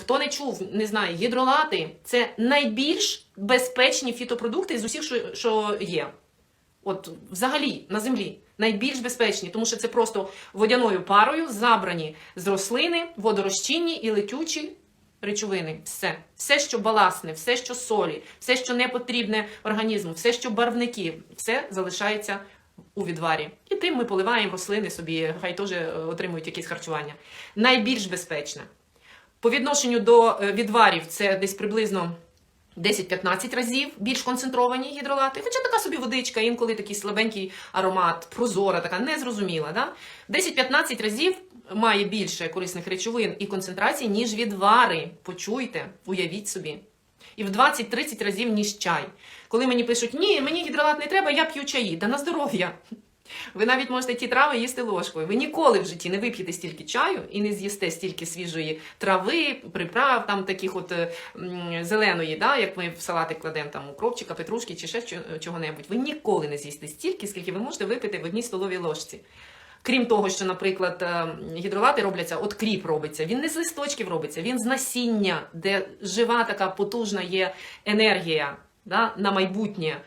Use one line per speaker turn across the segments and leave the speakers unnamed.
Хто не чув, не знає, гідролати це найбільш безпечні фітопродукти з усіх, що, що є. От взагалі на землі найбільш безпечні, тому що це просто водяною парою забрані з рослини, водорозчинні і летючі речовини. Все, все, що баласне, все, що солі, все, що не потрібне організму, все, що барвники, все залишається у відварі. І тим ми поливаємо рослини собі, хай теж е, отримують якісь харчування. Найбільш безпечне. По відношенню до е, відварів це десь приблизно 10-15 разів більш концентровані гідролати. Хоча така собі водичка, інколи такий слабенький аромат, прозора, така незрозуміла. Да? 10-15 разів має більше корисних речовин і концентрацій, ніж відвари. Почуйте, уявіть собі. І в 20-30 разів, ніж чай. Коли мені пишуть, ні, мені гідролат не треба, я п'ю чаї. Та на здоров'я. Ви навіть можете ті трави їсти ложкою. Ви ніколи в житті не вип'єте стільки чаю і не з'їсте стільки свіжої трави, приправ, там таких от е, зеленої, да, як ми в салати кладемо там укропчика, петрушки чи ще чого-небудь. Ви ніколи не з'їсте стільки, скільки ви можете випити в одній столовій ложці. Крім того, що, наприклад, е, гідролати робляться, от кріп робиться. Він не з листочків робиться, він з насіння, де жива така потужна є енергія да, на майбутнє.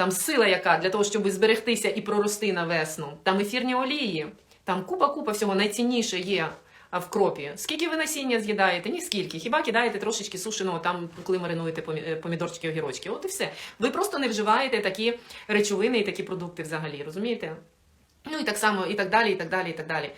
Там сила яка для того, щоб зберегтися і прорости на весну. Там ефірні олії, там купа-купа всього найцінніше є в кропі. Скільки ви насіння з'їдаєте? Ні скільки. Хіба кидаєте трошечки сушеного там, коли маринуєте е, помідорчики, огірочки. От і все. Ви просто не вживаєте такі речовини і такі продукти взагалі, розумієте? Ну і так само, і так далі, і так далі, і так далі.